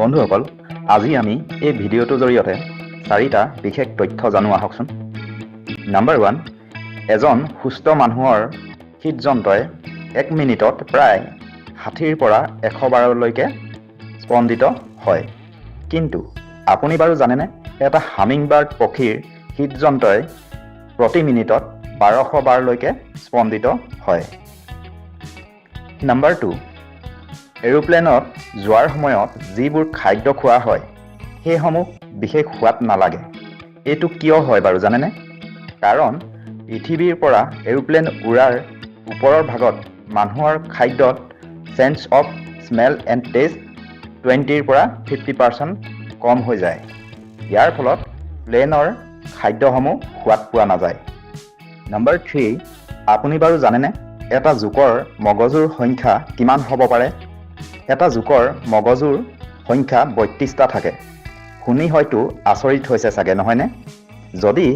বন্ধুসকল আজি আমি এই ভিডিঅ'টোৰ জৰিয়তে চাৰিটা বিশেষ তথ্য জানো আহকচোন। নাম্বাৰ ওৱান এজন সুস্থ মানুহৰ হৃদযন্ত্ৰই এক মিনিটত প্ৰায় ষাঠিৰ পৰা এশ বাৰলৈকে স্পন্দিত হয়। কিন্তু আপুনি বাৰু জানেনে এটা হামিংবাৰ্ড পক্ষীৰ হৃদযন্ত্ৰই প্ৰতি মিনিটত বাৰশ বাৰলৈকে স্পন্দিত হয়। নাম্বাৰ টু এৰোপ্লেনত যোৱাৰ সময়ত যিবোৰ খাদ্য খোৱা হয় সেইসমূহ বিশেষ সোৱাদ নালাগে। এইটো কিয় হয় বাৰু জানেনে? কাৰণ পৃথিৱীৰ পৰা এৰোপ্লেন উৰাৰ ওপৰৰ ভাগত মানুহৰ খাদ্যত change of smell and taste টুৱেণ্টিৰ পৰা ফিফটি পাৰ্চেণ্ট কম হৈ যায়। ইয়াৰ ফলত প্লেনৰ খাদ্যসমূহ সোৱাদ পোৱা নাযায়। নম্বৰ থ্ৰী আপুনি বাৰু জানেনে এটা জোকৰ মগজুৰ সংখ্যা কিমান হ'ব পাৰে? এটা জোকৰ মগজুৰ সংখ্যা বত্ৰিছটা থাকে। শুনি হয়তো আচৰিত হৈছে চাগে নহয়নে? যদি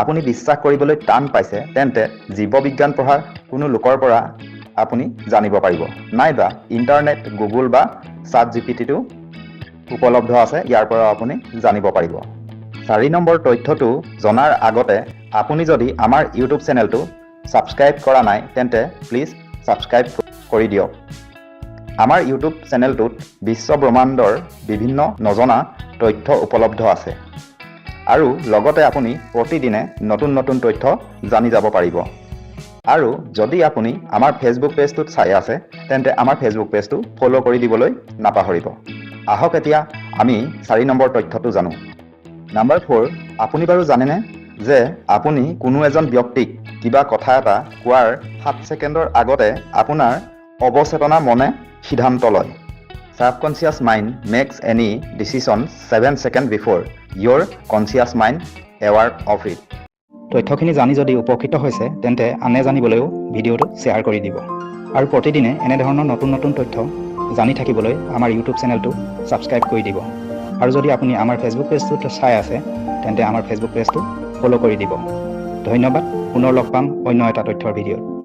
আপুনি বিশ্বাস কৰিবলৈ টান পাইছে তেন্তে জীৱবিজ্ঞান পঢ়া কোনো লোকৰ পৰা আপুনি জানিব পাৰিব। নাইবা ইণ্টাৰনেট গুগল বা চাট জি পি টিটো উপলব্ধ আছে ইয়াৰ পৰা আপুনি জানিব পাৰিব। চাৰি নম্বৰ তথ্যটো জনাৰ আগতে আপুনি যদি আমাৰ ইউটিউব চেনেলটো ছাবস্ক্ৰাইব কৰা নাই তেন্তে প্লিজ ছাবস্ক্ৰাইব কৰি দিয়ক। আমাৰ ইউটিউব চেনেলটোত বিশ্ব ব্ৰহ্মাণ্ডৰ বিভিন্ন নজনা তথ্য উপলব্ধ আছে। আৰু লগতে আপুনি প্ৰতিদিনে নতুন নতুন তথ্য জানি যাব পাৰিব। আৰু যদি আপুনি আমাৰ ফেচবুক পেজটোত চাই আছে তেন্তে আমাৰ ফেচবুক পেজটো ফ'ল' কৰি দিবলৈ নাপাহৰিব। আহক এতিয়া আমি চাৰি নম্বৰ তথ্যটো জানো। নাম্বাৰ ফ'ৰ আপুনি বাৰু জানেনে যে আপুনি কোনো এজন ব্যক্তিক কিবা কথা এটা কোৱাৰ সাত ছেকেণ্ডৰ আগতে আপোনাৰ অৱচেতনা মনে সিদ্ধান্ত লয় subconscious mind makes any decision seven second before your conscious mind aware of it তথ্যখিনি জানি যদি উপকৃত হৈছে, তেন্তে আনে জানিবলৈও ভিডিঅ'টো শ্বেয়াৰ কৰি দিব। আৰু প্ৰতিদিনে এনেধৰণৰ নতুন নতুন তথ্য জানি থাকিবলৈ আমাৰ ইউটিউব চেনেলটো ছাবস্ক্ৰাইব কৰি দিব। আৰু যদি আপুনি আমাৰ ফেচবুক পেজটোত চাই আছে, তেন্তে আমাৰ ফেচবুক পেজটো ফ'ল' কৰি দিব। ধন্যবাদ। পুনৰ লগ পাম অন্য এটা তথ্যৰ ভিডিঅ'ত।